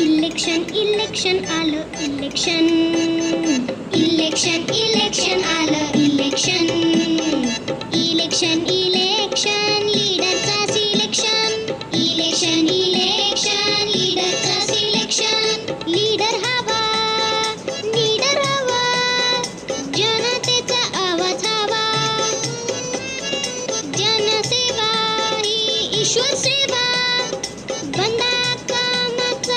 election election आलं election election election आलं ಶಿವ ಬಂದ ಕಾಮಕ